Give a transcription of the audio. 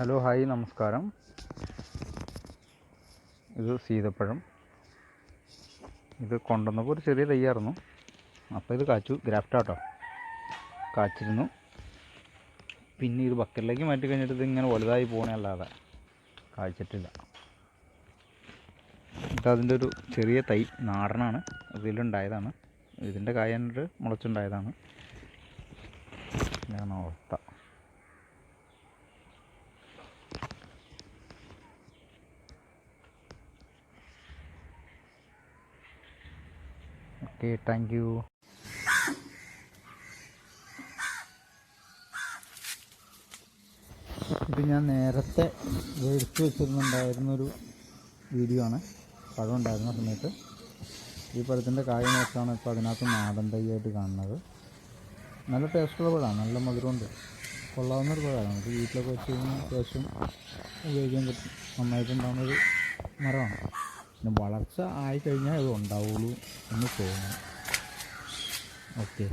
Hello hi നമസ്കാരം. ഇത് സീതപ്പഴം. ഇത് കൊണ്ടുവന്നപ്പോൾ ഒരു ചെറിയ തയ്യായിരുന്നു. അപ്പോൾ ഇത് കാച്ചു ഗ്രാഫ്റ്റാട്ടോ കാച്ചിരുന്നു. പിന്നെ ഇത് ബക്കറ്റിലേക്ക് മാറ്റി കഴിഞ്ഞിട്ട് ഇത് ഇങ്ങനെ വലുതായി പോകണേ അല്ലാതെ കായ്ച്ചിട്ടില്ല. അതിന്റെ ഒരു ചെറിയ തൈ നാടനാണ്. ഇതിലുണ്ടായതാണ്. ഇതിന്റെ കായ കണ്ടിട്ട് മുളച്ചുണ്ടായതാണ്. ഞാൻ അവസ്ഥ. ഓക്കെ താങ്ക് യു ഇത് ഞാൻ നേരത്തെ എടുത്തു വെച്ചിരുന്നുണ്ടായിരുന്നൊരു വീഡിയോ ആണ്. പഴം ഉണ്ടായിരുന്ന സമയത്ത്. ഈ പഴത്തിന്റെ കായ നോക്കാണ് ഇപ്പോൾ അതിനകത്ത് നാടൻ തൈയായിട്ട് കാണുന്നത്. നല്ല ടേസ്റ്റുള്ള പഴമാണ് നല്ല മധുരമുണ്ട്. കൊള്ളാവുന്ന ഒരു പഴമാണ്. നമുക്ക് വീട്ടിലൊക്കെ വെച്ച് കഴിഞ്ഞാൽ അത്യാവശ്യം ഉപയോഗിക്കാൻ പറ്റും. നന്നായിട്ടുണ്ടാകുന്നൊരു മരമാണ്. പിന്നെ വളർച്ച ആയി അത് ഉണ്ടാവുള്ളൂ എന്ന് തോന്നുന്നു. ഓക്കെ